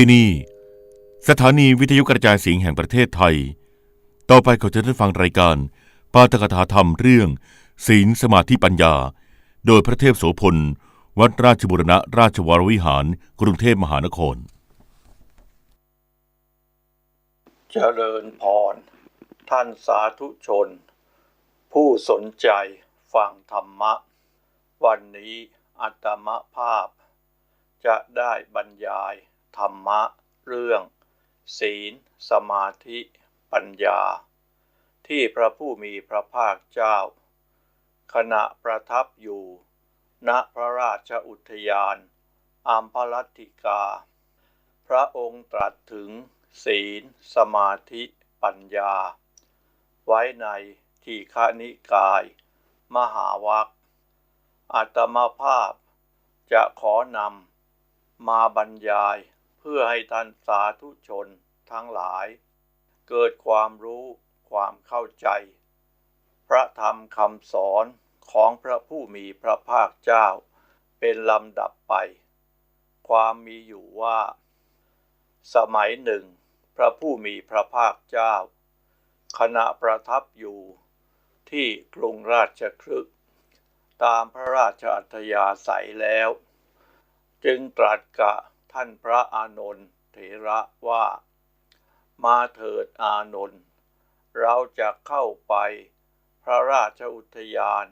ที่นี่ สถานีวิทยุกระจายเสียงแห่งประเทศไทย ต่อไปขอเชิญท่านฟังรายการ ปาตกถาธรรมเรื่อง ศีลสมาธิปัญญา โดยพระเทพโสพล วัดราชบุรณะราชวรวิหาร กรุงเทพมหานคร เจริญพร ท่านสาธุชน ผู้สนใจฟังธรรมะ วันนี้อัตมภาพ จะได้บรรยาย ธรรมะเรื่อง ศีล สมาธิ ปัญญา ที่พระผู้มีพระภาคเจ้า ขณะประทับอยู่ ณพระราชอุทยานอัมพลัตติกา พระองค์ตรัสถึง ศีล สมาธิปัญญา ไว้ในทีฆนิกาย มหาวัคอัตมาภาพจะขอนำมาบรรยาย พื่อให้ท่านสาธุชนทั้งหลาย เกิดความรู้ความเข้าใจ พระธรรมคำสอนของพระผู้มีพระภาคเจ้า เป็นลำดับไป ความมีอยู่ว่า สมัยหนึ่ง พระผู้มีพระภาคเจ้าขณะประทับอยู่ที่กรุงราชครึก ตามพระราชอัธยาศัยแล้ว จึงตรัสกับ ท่านพระอานนท์เถระว่า มาเถิดอานนท์เราจะเข้าไปพระราชอุทยาน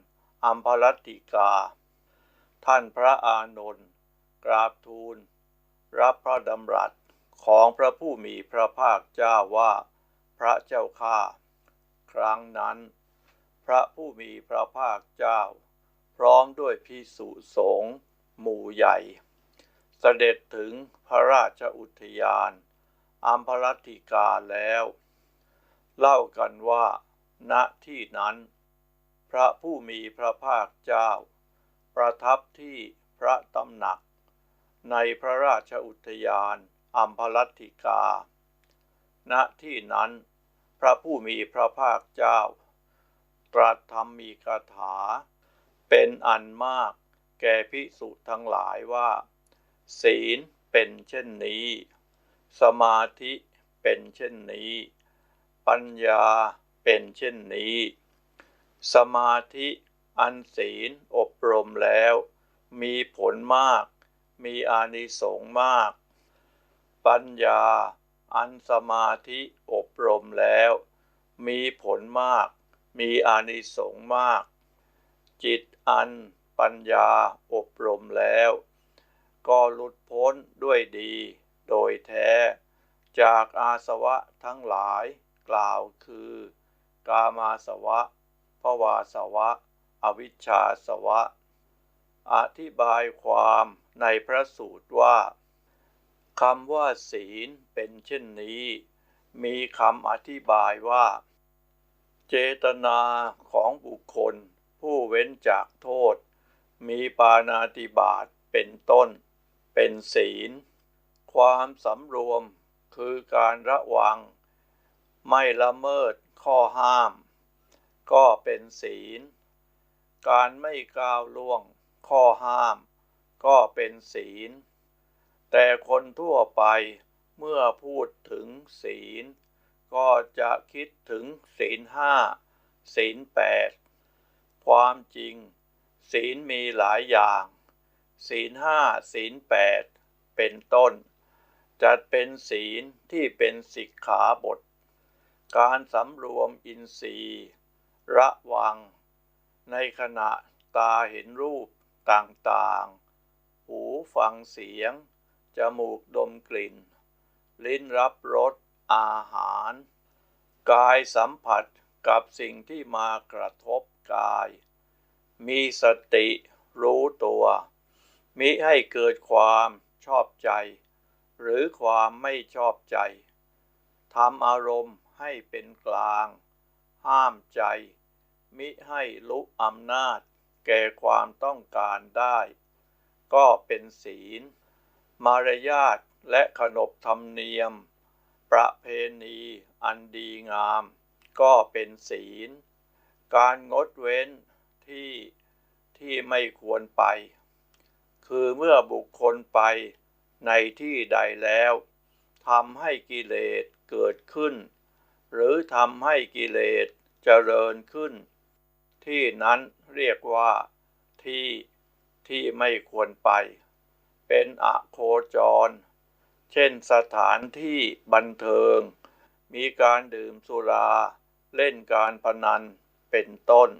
อัมพลัตติกา ท่านพระอานนท์กราบทูล รับพระดำรัสของพระผู้มีพระภาคเจ้าว่า พระเจ้าข้าครั้งนั้น พระผู้มีพระภาคเจ้า พร้อมด้วยพิสุสงฆ์หมู่ใหญ่ เสด็จถึงพระราชอุทยานอัมพลัตติกาแล้ว เล่ากันว่า ณที่นั้น พระผู้มีพระภาคเจ้า ประทับที่พระตำหนัก ในพระราชอุทยานอัมพลัตติกา ณที่นั้น พระผู้มีพระภาคเจ้า ตรัสธรรมมีคาถา เป็นอันมากแก่ภิกษุทั้งหลายว่า ศีลเป็นเช่นนี้ สมาธิเป็นเช่นนี้ ปัญญาเป็นเช่นนี้ สมาธิอันศีลอบรมแล้ว มีผลมาก มีอานิสงส์มาก ปัญญาอันสมาธิอบรมแล้ว มีผลมาก มีอานิสงส์มาก จิตอันปัญญาอบรมแล้ว ก็หลุดพ้นด้วยดี โดยแท้ จากอาสวะทั้งหลายกล่าวคือ กามาสวะภวาสวะ อวิชชาสวะ อธิบายความในพระสูตรว่าคำว่าศีลเป็นเช่นนี้ มีคำอธิบายว่า เจตนาของบุคคลผู้เว้นจากโทษ มีปานาติบาตเป็นต้น เป็นศีล ความสำรวมคือการระวัง ไม่ละเมิดข้อห้าม ก็เป็นศีล การไม่ก้าวล่วงข้อห้าม ก็เป็นศีล แต่คนทั่วไปเมื่อพูดถึงศีล ก็จะคิดถึงศีลห้าศีลแปดความจริง ศีลมีหลายอย่าง ศีลห้าศีลแปดเป็นต้น จัดเป็นศีลที่เป็นสิกขาบท การสำรวมอินทรีย์ ระวัง ในขณะตาเห็นรูปต่างๆ หูฟังเสียง จมูกดมกลิ่น ลิ้นรับรสอาหาร กายสัมผัสกับสิ่งที่มากระทบกาย มีสติรู้ตัว มิให้เกิดความชอบใจ หรือความไม่ชอบใจทำอารมณ์ให้เป็นกลาง ห้ามใจ มิให้ลุกอำนาจ แก่ความต้องการได้ ก็เป็นศีล มารยาทและขนบธรรมเนียม ประเพณีอันดีงาม ก็เป็นศีล การงดเว้นที่ที่ไม่ควรไป คือเมื่อบุคคลไปในที่ใดแล้วทำให้กิเลสเกิดขึ้น หรือทำให้กิเลสเจริญขึ้น ที่นั้นเรียกว่าที่ที่ไม่ควรไป เป็นอโคจร เช่นสถานที่บันเทิง มีการดื่มสุรา เล่นการพนันเป็นต้น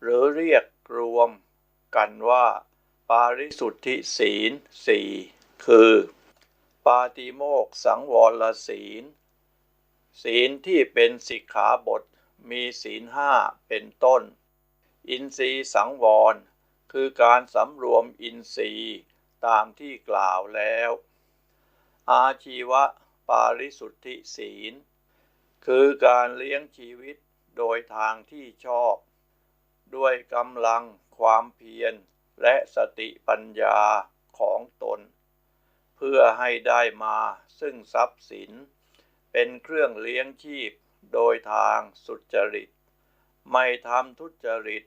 หรือเรียกรวมกันว่า ปาริสุทธิศีลสี่คือ ปาติโมกขสังวรศีล ศีลที่เป็นสิกขาบทมีศีลห้าเป็นต้น อินทรีสังวร คือการสำรวมอินทรีย์ตามที่กล่าวแล้ว อาชีวะปาริสุทธิศีล คือการเลี้ยงชีวิตโดยทางที่ชอบ ด้วยกำลังความเพียร และสติปัญญาของตน เพื่อให้ได้มาซึ่งทรัพย์สิน เป็นเครื่องเลี้ยงชีพโดยทางสุจริต ไม่ทำทุจริต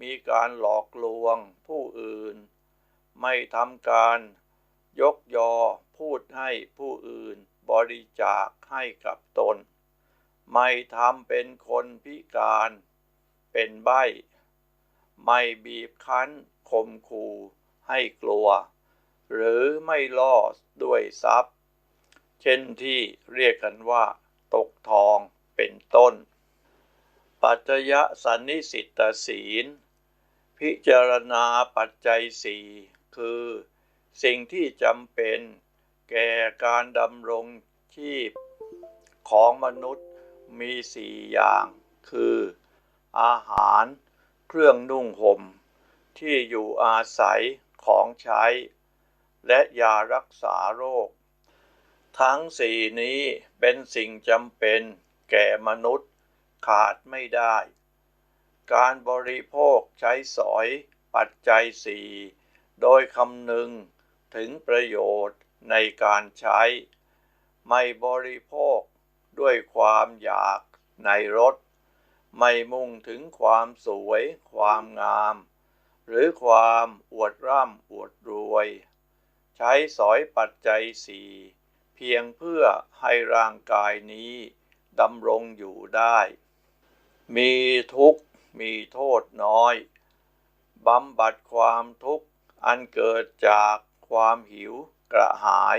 มีการหลอกลวงผู้อื่น ไม่ทำการยกยอพูดให้ผู้อื่นบริจาคให้กับตน ไม่ทำเป็นคนพิการ เป็นใบ้ ไม่บีบคั้น ข่มขู่ให้กลัว หรือไม่ล่อด้วยทรัพย์ เช่นที่เรียกกันว่า ตกทองเป็นต้น ปัจจยสันนิสิตศีล พิจารณาปัจจัยสี่คือ สิ่งที่จำเป็นแก่การดำรงชีพของมนุษย์มีสี่อย่าง คือ อาหาร เครื่องนุ่งห่ม ที่อยู่อาศัยของใช้ และยารักษาโรค ทั้งสี่นี้เป็นสิ่งจำเป็นแก่มนุษย์ขาดไม่ได้ การบริโภคใช้สอยปัจจัยสี่โดยคำนึงถึงประโยชน์ในการใช้ ไม่บริโภคด้วยความอยากในรส ไม่มุ่งถึงความสวย ความงาม หรือความอวดร่ำอวดรวย ใช้สอยปัจจัยสี่เพียงเพื่อให้ร่างกายนี้ดำรงอยู่ได้ มีทุกข์มีโทษน้อยบำบัดความทุกข์อันเกิดจากความหิวกระหาย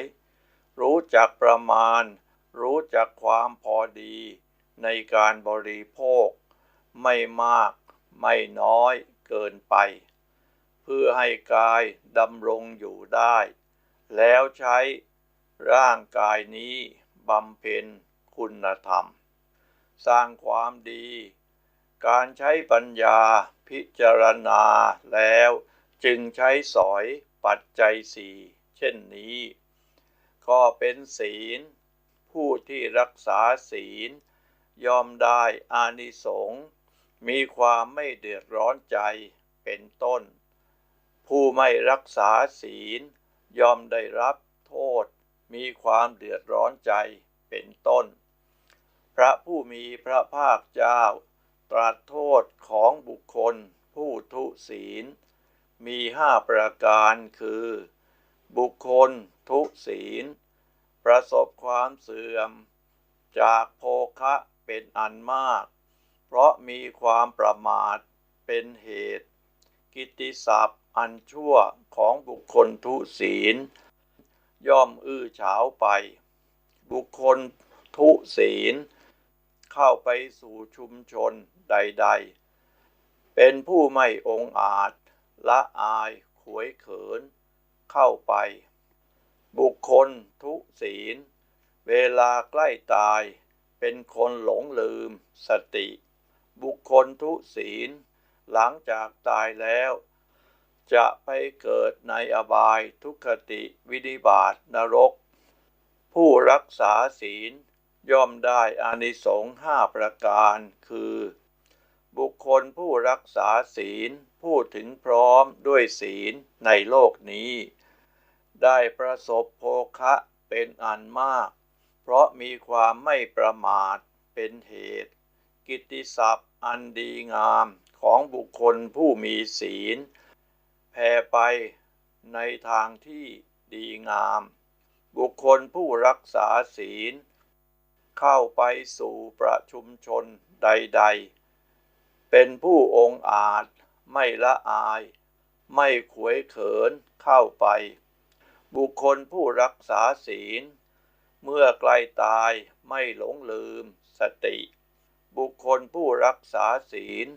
รู้จักประมาณ รู้จักความพอดีในการบริโภค ไม่มากไม่น้อยเกินไป พื่อให้กายดำรงอยู่ได้ แล้วใช้ร่างกายนี้บำเพ็ญคุณธรรม สร้างความดี การใช้ปัญญาพิจารณาแล้วจึงใช้สอยปัจจัยสี่เช่นนี้ ก็เป็นศีล ผู้ที่รักษาศีล ยอมได้อานิสงส์มีความไม่เดือดร้อนใจเป็นต้น ผู้ไม่รักษาศีล ยอมได้รับโทษ มีความเดือดร้อนใจเป็นต้น พระผู้มีพระภาคเจ้า ตรัสโทษของบุคคล ผู้ทุศีล มีห้าประการคือ บุคคลทุศีล ประสบความเสื่อม จากโภคะเป็นอันมาก เพราะมีความประมาทเป็นเหตุ กิตติศัพท์ อันชั่วของบุคคลทุศีล ย่อมอื้อฉาวไป บุคคลทุศีล เข้าไปสู่ชุมชนใด ๆ เป็นผู้ไม่องอาจ ละอายขวยเขิน เข้าไป บุคคลทุศีล เวลาใกล้ตาย เป็นคนหลงลืมสติ บุคคลทุศีล หลังจากตายแล้ว จะไปเกิดในอบายทุกขติวินิบาตนรก ผู้รักษาศีลย่อมได้อานิสงส์ห้าประการ คือ บุคคลผู้รักษาศีลผู้ถึงพร้อมด้วยศีลในโลกนี้ ได้ประสบโภคะเป็นอันมาก เพราะมีความไม่ประมาทเป็นเหตุ กิตติศัพท์อันดีงามของบุคคลผู้มีศีล แผ่ไปในทางที่ดีงาม บุคคลผู้รักษาศีล เข้าไปสู่ประชุมชนใด ๆ เป็นผู้องอาจไม่ละอาย ไม่ขวยเขินเข้าไป บุคคลผู้รักษาศีล เมื่อใกล้ตายไม่หลงลืมสติ บุคคลผู้รักษาศีล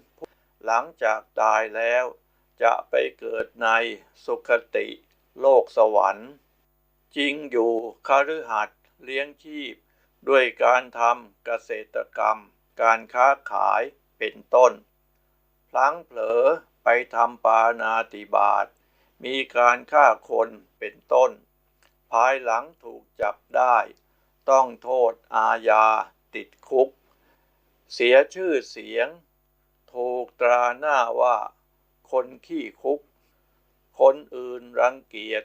หลังจากตายแล้ว จะไปเกิดในสุคติโลกสวรรค์ จริงอยู่คฤหัสถ์เลี้ยงชีพ ด้วยการทำเกษตรกรรม การค้าขายเป็นต้น พลั้งเผลอไปทำปานาติบาตมีการฆ่าคนเป็นต้น ภายหลังถูกจับได้ ต้องโทษอาญาติดคุก เสียชื่อเสียง ถูกตราหน้าว่า คนขี้คุก คนอื่นรังเกียจ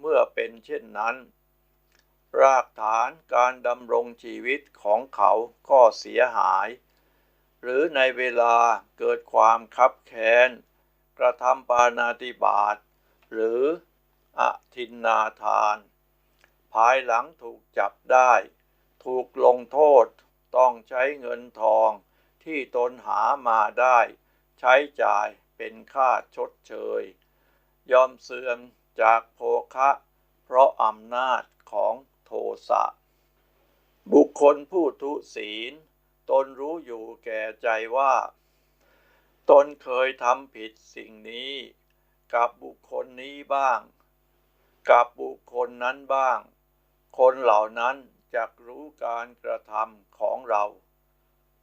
เมื่อเป็นเช่นนั้น รากฐานการดำรงชีวิตของเขาก็เสียหาย หรือในเวลาเกิดความคับแค้น กระทำปานาติบาตหรืออทินนาทาน ภายหลังถูกจับได้ ถูกลงโทษต้องใช้เงินทองที่ตนหามาได้ ใช้จ่าย เป็นค่าชดเชย ยอมเสื่อมจากโภคะ เพราะอำนาจของโทสะ บุคคลผู้ทุศีล ตนรู้อยู่แก่ใจว่า ตนเคยทำผิดสิ่งนี้ กับบุคคลนี้บ้าง กับบุคคลนั้นบ้าง คนเหล่านั้นจะรู้การกระทำของเรา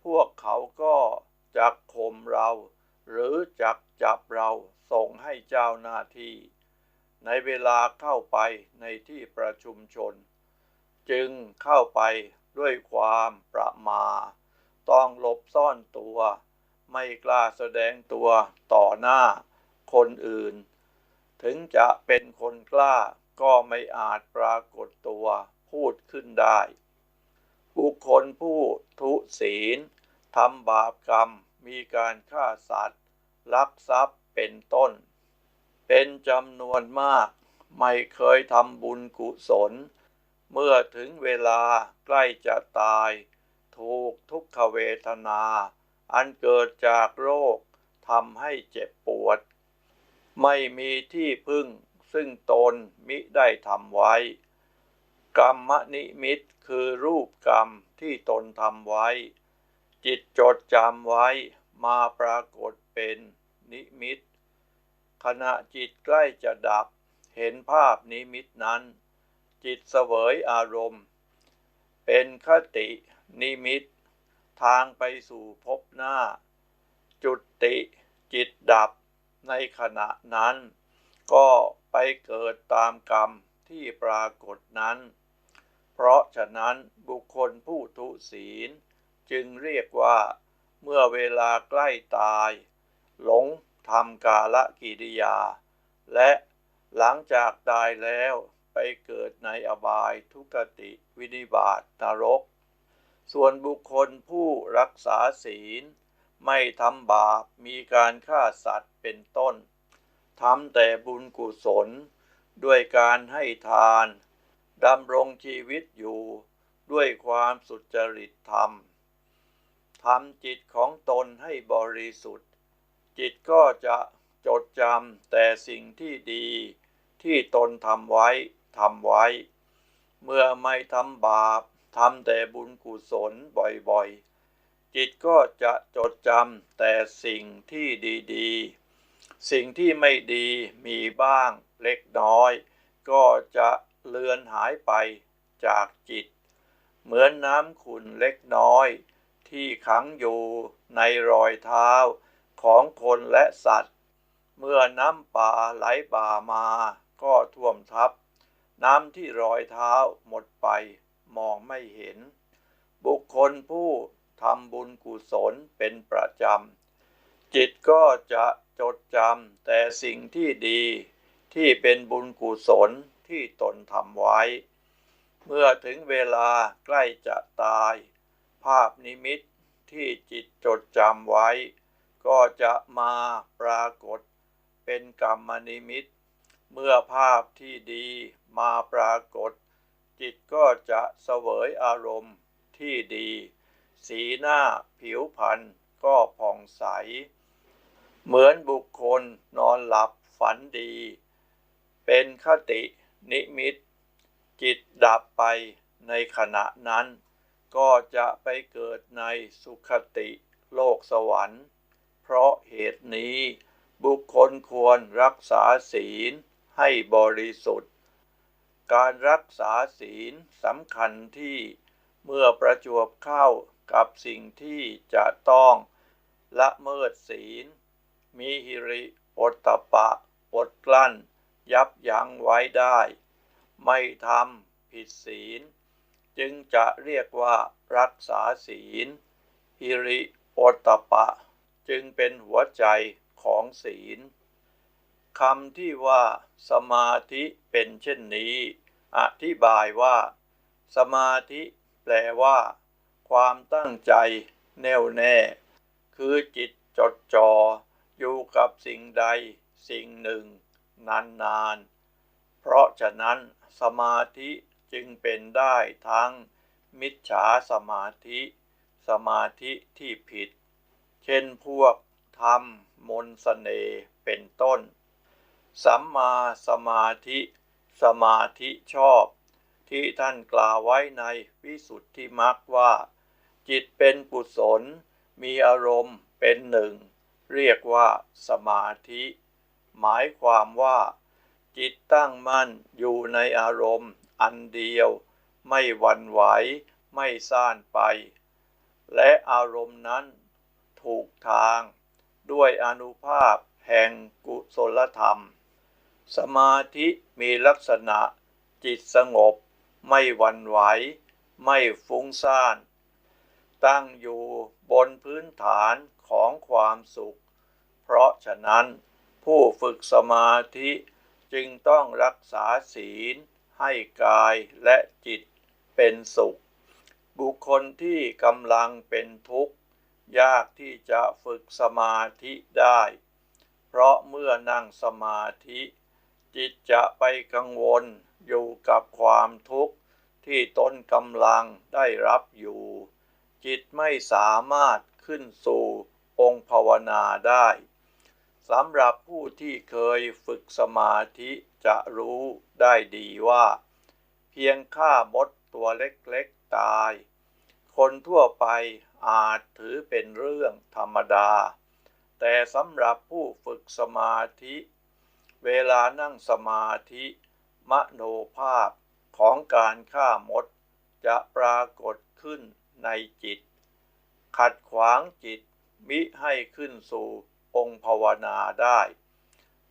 พวกเขาก็จักข่มเรา หรือจักจับเราส่งให้เจ้าหน้าที่ ในเวลาเข้าไปในที่ประชุมชน จึงเข้าไปด้วยความประมา ต้องหลบซ่อนตัว ไม่กล้าแสดงตัวต่อหน้าคนอื่น ถึงจะเป็นคนกล้าก็ไม่อาจปรากฏตัวพูดขึ้นได้ บุคคลผู้ทุศีลทำบาปกรรม มีการฆ่าสัตว์ ลักทรัพย์เป็นต้น เป็นจำนวนมาก ไม่เคยทำบุญกุศล เมื่อถึงเวลาใกล้จะตาย ถูกทุกขเวทนา อันเกิดจากโรคทำให้เจ็บปวด ไม่มีที่พึ่งซึ่งตนมิได้ทำไว้ กรรมนิมิตคือรูปกรรมที่ตนทำไว้ จิตจดจำไว้มาปรากฏเป็นนิมิต ขณะจิตใกล้จะดับ เห็นภาพนิมิตนั้น จิตเสวยอารมณ์ เป็นคตินิมิต ทางไปสู่ภพหน้า จุติจิตดับในขณะนั้น ก็ไปเกิดตามกรรมที่ปรากฏนั้น เพราะฉะนั้นบุคคลผู้ทุศีล จึงเรียกว่า เมื่อเวลาใกล้ตาย หลงทำกาลกิริยา และหลังจากตายแล้วไปเกิดในอบายทุกติวินิบาตนรก ส่วนบุคคลผู้รักษาศีล ไม่ทำบาปมีการฆ่าสัตว์เป็นต้นทำแต่บุญกุศล ด้วยการให้ทานดำรงชีวิตอยู่ ด้วยความสุจริตธรรม ทำจิตของตนให้บริสุทธิ์ จิตก็จะจดจำแต่สิ่งที่ดีที่ตนทำไว้ทำไว้ เมื่อไม่ทำบาปทำแต่บุญกุศลบ่อยๆ จิตก็จะจดจำแต่สิ่งที่ดีๆ สิ่งที่ไม่ดีมีบ้างเล็กน้อย ก็จะเลือนหายไปจากจิต เหมือนน้ำขุ่นเล็กน้อย ที่ขังอยู่ในรอยเท้าของคนและสัตว์ เมื่อน้ำป่าไหลบ่ามาก็ท่วมทับ น้ำที่รอยเท้าหมดไปมองไม่เห็น บุคคลผู้ทำบุญกุศลเป็นประจำ จิตก็จะจดจำแต่สิ่งที่ดีที่เป็นบุญกุศลที่ตนทำไว้ เมื่อถึงเวลาใกล้จะตาย ภาพนิมิตที่จิตจดจำไว้ ก็จะมาปรากฏเป็นกรรมนิมิต เมื่อภาพที่ดีมาปรากฏ จิตก็จะเสวยอารมณ์ที่ดี สีหน้าผิวพรรณก็ผ่องใส เหมือนบุคคลนอนหลับฝันดี เป็นคตินิมิต จิตดับไปในขณะนั้น ก็จะไปเกิดในสุขติโลกสวรรค์ เพราะเหตุนี้บุคคลควรรักษาศีลให้บริสุทธิ์ การรักษาศีลสำคัญที่เมื่อประจวบเข้ากับสิ่งที่จะต้องละเมิดศีล มีหิริอตตปะอดกลั้น ยับยั้งไว้ได้ ไม่ทำผิดศีล จึงจะเรียกว่ารักษาศีลหิริโอตตปะ จึงเป็นหัวใจของศีลคำที่ว่าสมาธิเป็นเช่นนี้ อธิบายว่า สมาธิแปลว่า ความตั้งใจแน่วแน่ คือจิตจดจ่ออยู่กับสิ่งใดสิ่งหนึ่ง นานๆ เพราะฉะนั้นสมาธิ จึงเป็นได้ทั้งมิจฉาสมาธิ สมาธิที่ผิด เช่นพวกทำมนต์เสน่เป็นต้น สัมมาสมาธิ สมาธิชอบ ที่ท่านกล่าวไว้ในวิสุทธิมรรคว่า จิตเป็นกุศลมีอารมณ์เป็นหนึ่ง เรียกว่าสมาธิ หมายความว่า จิตตั้งมั่นอยู่ในอารมณ์ อันเดียว ไม่วันไหว ไม่ซ่านไป และอารมณ์นั้นถูกทาง ด้วยอนุภาพแห่งกุศลธรรม สมาธิมีลักษณะจิตสงบ ไม่วันไหว ไม่ฟุ้งซ่าน ตั้งอยู่บนพื้นฐานของความสุข เพราะฉะนั้นผู้ฝึกสมาธิจึงต้องรักษาศีล ให้กายและจิตเป็นสุข บุคคลที่กำลังเป็นทุกข์ ยากที่จะฝึกสมาธิได้ เพราะเมื่อนั่งสมาธิ จิตจะไปกังวลอยู่กับความทุกข์ที่ตนกำลังได้รับอยู่ จิตไม่สามารถขึ้นสู่องค์ภาวนาได้สำหรับผู้ที่เคยฝึกสมาธิ จะรู้ได้ดีว่า เพียงฆ่ามดตัวเล็กๆตาย คนทั่วไปอาจถือเป็นเรื่องธรรมดา แต่สำหรับผู้ฝึกสมาธิ เวลานั่งสมาธิ มโนภาพของการฆ่ามดจะปรากฏขึ้นในจิต ขัดขวางจิตมิให้ขึ้นสู่องค์ภาวนาได้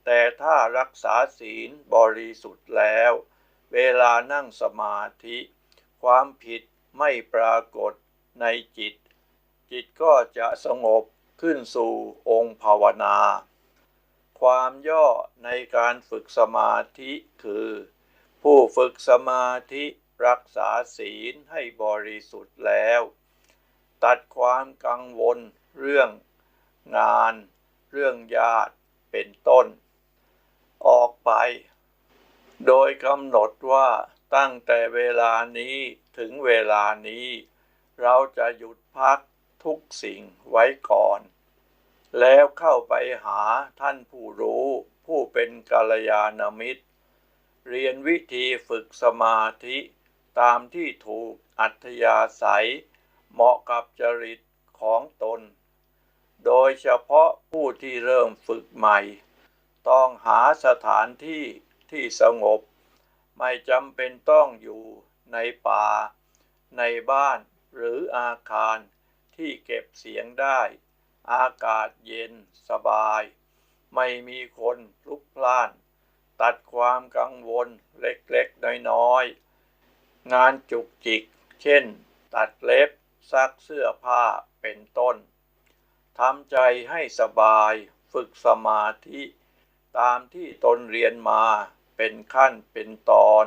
แต่ถ้ารักษาศีลบริสุทธิ์แล้ว เวลานั่งสมาธิ ความผิดไม่ปรากฏในจิต จิตก็จะสงบขึ้นสู่องค์ภาวนา ความย่อในการฝึกสมาธิคือ ผู้ฝึกสมาธิรักษาศีลให้บริสุทธิ์แล้ว ตัดความกังวลเรื่องงาน เรื่องญาติเป็นต้น ออกไป โดยกำหนดว่าตั้งแต่เวลานี้ถึงเวลานี้ เราจะหยุดพักทุกสิ่งไว้ก่อน แล้วเข้าไปหาท่านผู้รู้ผู้เป็นกัลยาณมิตร เรียนวิธีฝึกสมาธิตามที่ถูกอัธยาศัย เหมาะกับจริตของตน โดยเฉพาะผู้ที่เริ่มฝึกใหม่ ต้องหาสถานที่ที่สงบ ไม่จำเป็นต้องอยู่ในป่า ในบ้านหรืออาคารที่เก็บเสียงได้ อากาศเย็นสบาย ไม่มีคนพลุกพล่าน ตัดความกังวลเล็กๆ น้อยๆ งานจุกจิก เช่น ตัดเล็บซักเสื้อผ้าเป็นต้นทำใจให้สบายฝึกสมาธิ ตามที่ตนเรียนมาเป็นขั้นเป็นตอน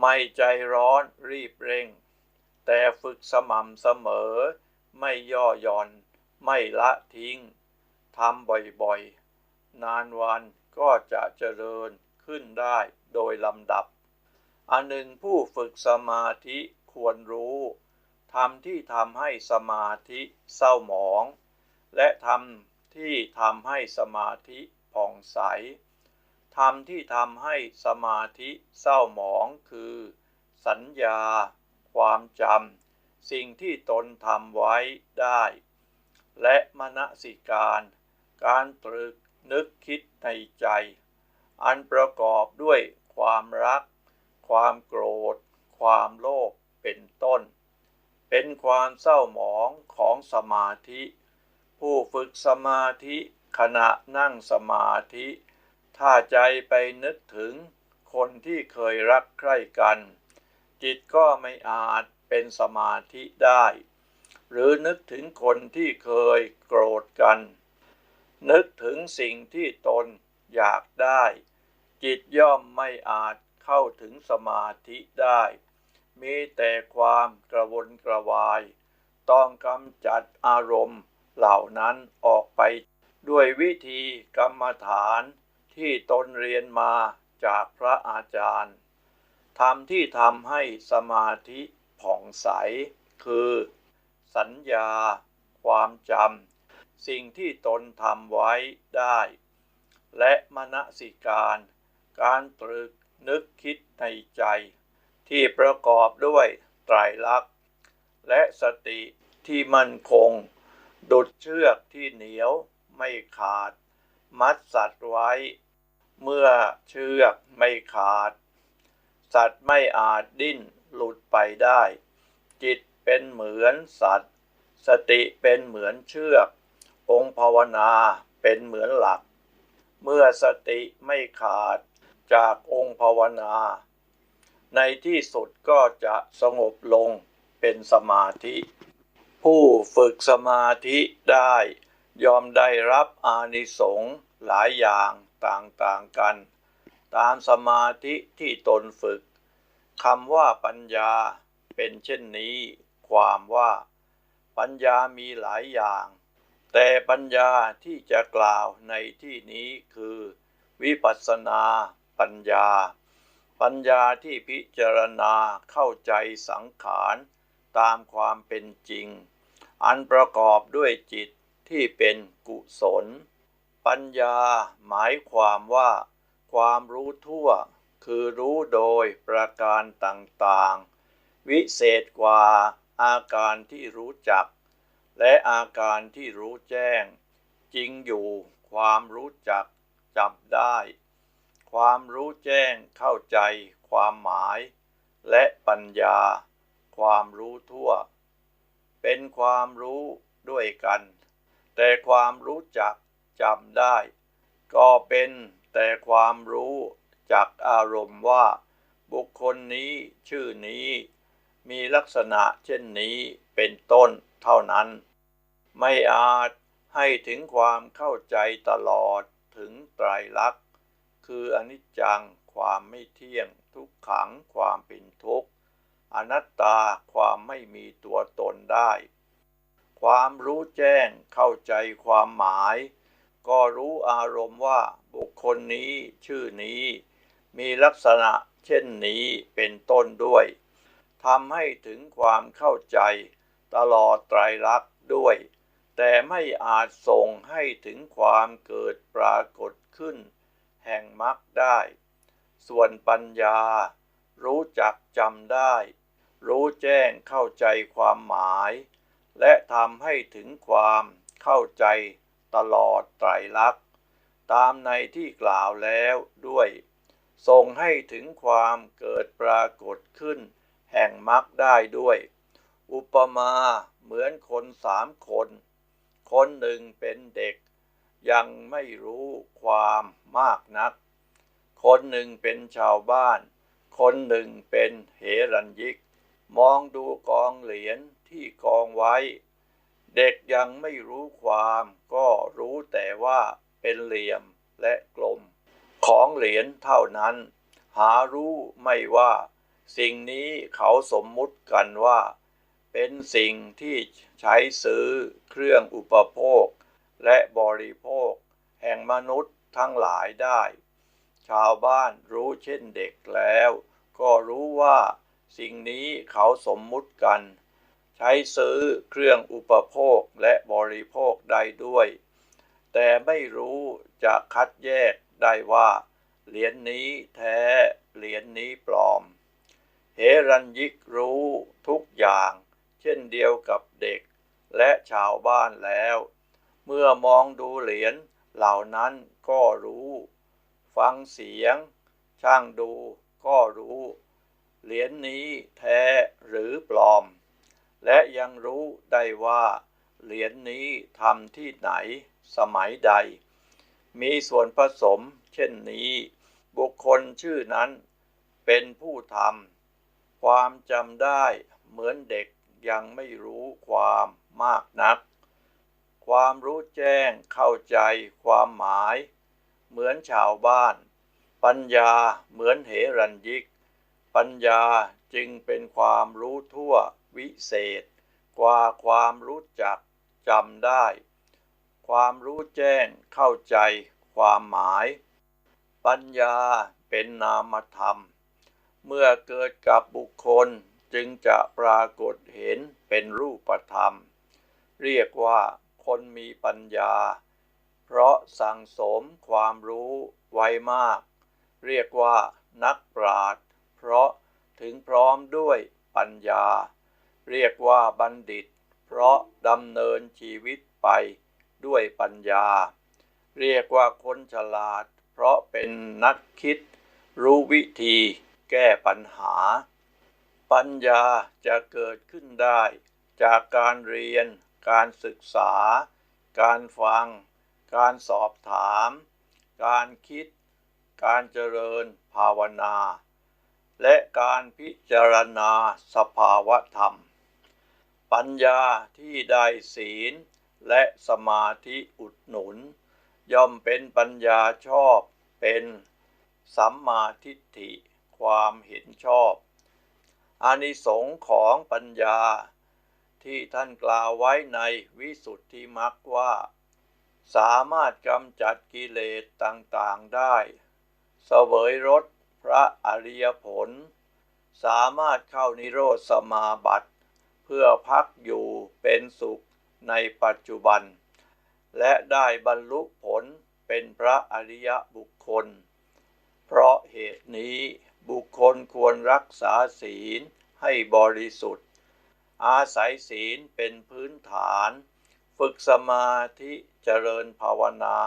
ไม่ใจร้อนรีบเร่ง แต่ฝึกสม่ำเสมอ ไม่ย่อหย่อน ไม่ละทิ้งทำบ่อยๆ นานวันก็จะเจริญขึ้นได้โดยลำดับ อันหนึ่งผู้ฝึกสมาธิควรรู้ทำที่ทำให้สมาธิเศร้าหมอง และทำที่ทำให้สมาธิ ผ่องใสทำที่ทำให้สมาธิเศร้าหมองคือ สัญญา ความจำสิ่งที่ตนทำไว้ได้ และมณสิการ การตรึกนึกคิดในใจ อันประกอบด้วยความรัก ความโกรธ ความโลภเป็นต้น เป็นความเศร้าหมองของสมาธิ ผู้ฝึกสมาธิ ขณะนั่งสมาธิ ถ้าใจไปนึกถึงคนที่เคยรักใคร่กัน จิตก็ไม่อาจเป็นสมาธิได้ หรือนึกถึงคนที่เคยโกรธกัน นึกถึงสิ่งที่ตนอยากได้ จิตย่อมไม่อาจเข้าถึงสมาธิได้ มีแต่ความกระวนกระวาย ต้องกำจัดอารมณ์เหล่านั้นออกไป ด้วยวิธีกรรมฐานที่ตนเรียนมาจากพระอาจารย์ทำที่ทำให้สมาธิผ่องใส คือ สัญญา ความจำสิ่งที่ตนทำไว้ได้ และมณสิการ การตรึกนึกคิดในใจ ที่ประกอบด้วยไตรลักษณ์ และสติที่มั่นคง ดุดเชือกที่เหนียว ไม่ขาด มัดสัตว์ไว้ เมื่อเชือกไม่ขาด สัตว์ไม่อาจดิ้นหลุดไปได้ จิตเป็นเหมือนสัตว์ สติเป็นเหมือนเชือก องค์ภาวนาเป็นเหมือนหลัก เมื่อสติไม่ขาดจากองค์ภาวนา ในที่สุดก็จะสงบลงเป็นสมาธิ ผู้ฝึกสมาธิได้ ยอมได้รับอานิสงส์หลายอย่างต่างๆกัน ตามสมาธิที่ตนฝึกคำว่าปัญญาเป็นเช่นนี้ ความว่า ปัญญามีหลายอย่าง แต่ปัญญาที่จะกล่าวในที่นี้คือ วิปัสสนาปัญญา ปัญญาที่พิจารณาเข้าใจสังขาร ตามความเป็นจริง อันประกอบด้วยจิต ที่เป็นกุศล ปัญญาหมายความว่า ความรู้ทั่ว คือรู้โดยประการต่างๆ วิเศษกว่าอาการที่รู้จัก และอาการที่รู้แจ้ง จริงอยู่ความรู้จักจับได้ ความรู้แจ้งเข้าใจความหมาย และปัญญา ความรู้ทั่ว เป็นความรู้ด้วยกัน แต่ความรู้จักจำได้ ก็เป็นแต่ความรู้จักอารมณ์ว่า บุคคลนี้ชื่อนี้ มีลักษณะเช่นนี้เป็นต้นเท่านั้น ไม่อาจให้ถึงความเข้าใจตลอดถึงไตรลักษณ์ คืออนิจจังความไม่เที่ยงทุกขังความเป็นทุกข์อนัตตาความไม่มีตัวตนได้ ความรู้แจ้งเข้าใจความหมาย ก็รู้อารมณ์ว่าบุคคลนี้ชื่อนี้ มีลักษณะเช่นนี้เป็นต้นด้วยทำให้ถึงความเข้าใจตลอดไตรลักษณ์ด้วย แต่ไม่อาจส่งให้ถึงความเกิดปรากฏขึ้น แห่งมรรคได้ ส่วนปัญญา รู้จักจำได้ รู้แจ้งเข้าใจความหมาย และทำให้ถึงความเข้าใจตลอดไตรลักษณ์ตามในที่กล่าวแล้วด้วยส่งให้ถึงความเกิดปรากฏขึ้น แห่งมรรคได้ด้วย อุปมาเหมือนคนสามคน คนหนึ่งเป็นเด็ก ยังไม่รู้ความมากนัก คนหนึ่งเป็นชาวบ้าน คนหนึ่งเป็นเหรัญยิก มองดูกองเหรียญ ที่กองไว้ เด็กยังไม่รู้ความ ก็รู้แต่ว่าเป็นเหลี่ยมและกลม ของเหรียญเท่านั้น หารู้ไม่ว่า สิ่งนี้เขาสมมุติกันว่า เป็นสิ่งที่ใช้ซื้อเครื่องอุปโภค และบริโภค แห่งมนุษย์ทั้งหลายได้ ชาวบ้านรู้เช่นเด็กแล้ว ก็รู้ว่าสิ่งนี้เขาสมมุติกัน ใช้ซื้อเครื่องอุปโภคและบริโภคได้ด้วย แต่ไม่รู้จะคัดแยกได้ว่า เหรียญนี้แท้ เหรียญนี้ปลอม เฮรัญยิกรู้ทุกอย่าง เช่นเดียวกับเด็กและชาวบ้านแล้ว เมื่อมองดูเหรียญเหล่านั้นก็รู้ ฟังเสียง ช่างดูก็รู้ เหรียญนี้แท้หรือปลอม และยังรู้ได้ว่า เหรียญนี้ทำที่ไหน สมัยใด มีส่วนผสม เช่นนี้ บุคคลชื่อนั้น เป็นผู้ทำความจำได้เหมือนเด็กยังไม่รู้ความมากนัก ความรู้แจ้งเข้าใจความหมาย เหมือนชาวบ้าน ปัญญาเหมือนเหรัญยิก ปัญญาจึงเป็นความรู้ทั่ว วิเศษ กว่าความรู้จักจำได้ ความรู้แจ้งเข้าใจความหมาย ปัญญาเป็นนามธรรม เมื่อเกิดกับบุคคลจึงจะปรากฏเห็นเป็นรูปธรรม เรียกว่าคนมีปัญญา เพราะสั่งสมความรู้ไว้มาก เรียกว่านักปราชญ์เพราะถึงพร้อมด้วยปัญญา เรียกว่าบัณฑิต เพราะดำเนินชีวิตไปด้วยปัญญา เรียกว่าคนฉลาด เพราะเป็นนักคิด รู้วิธีแก้ปัญหา ปัญญาจะเกิดขึ้นได้ จากการเรียน การศึกษา การฟัง การสอบถาม การคิด การเจริญภาวนา และการพิจารณาสภาวะธรรม ปัญญาที่ได้ศีล และสมาธิอุดหนุน ย่อมเป็นปัญญาชอบเป็นสัมมาทิฏฐิความเห็นชอบ อานิสงส์ของปัญญา ที่ท่านกล่าวไว้ในวิสุทธิมรรคว่า สามารถกำจัดกิเลสต่างๆได้เสวยรสพระอริยผล สามารถเข้านิโรธสมาบัติ เพื่อพักอยู่เป็นสุขในปัจจุบัน และได้บรรลุผลเป็นพระอริยบุคคล เพราะเหตุนี้บุคคลควรรักษาศีลให้บริสุทธิ์ อาศัยศีลเป็นพื้นฐาน ฝึกสมาธิเจริญภาวนา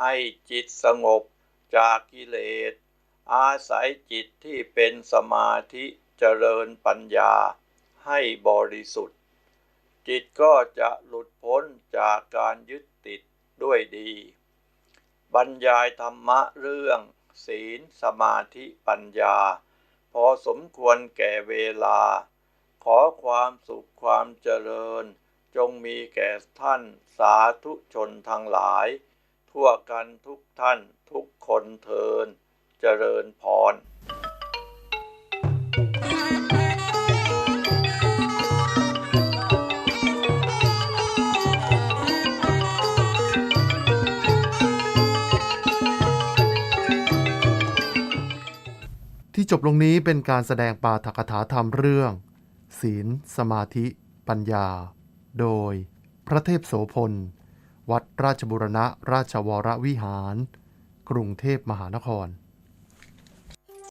ให้จิตสงบจากกิเลส อาศัยจิตที่เป็นสมาธิเจริญปัญญา ให้บริสุทธิ์ จิตก็จะหลุดพ้นจากการยึดติดด้วยดี บรรยายธรรมะเรื่อง ศีลสมาธิปัญญา พอสมควรแก่เวลา ขอความสุขความเจริญ จงมีแก่ท่านสาธุชนทั้งหลาย ทั่วกันทุกท่านทุกคนเทินเจริญพร จบลงนี้เป็นการแสดงปาฐกถาธรรมเรื่อง ศีล สมาธิ ปัญญา โดย พระเทพโสพล วัดราชบุรณะราชวรวิหาร กรุงเทพมหานคร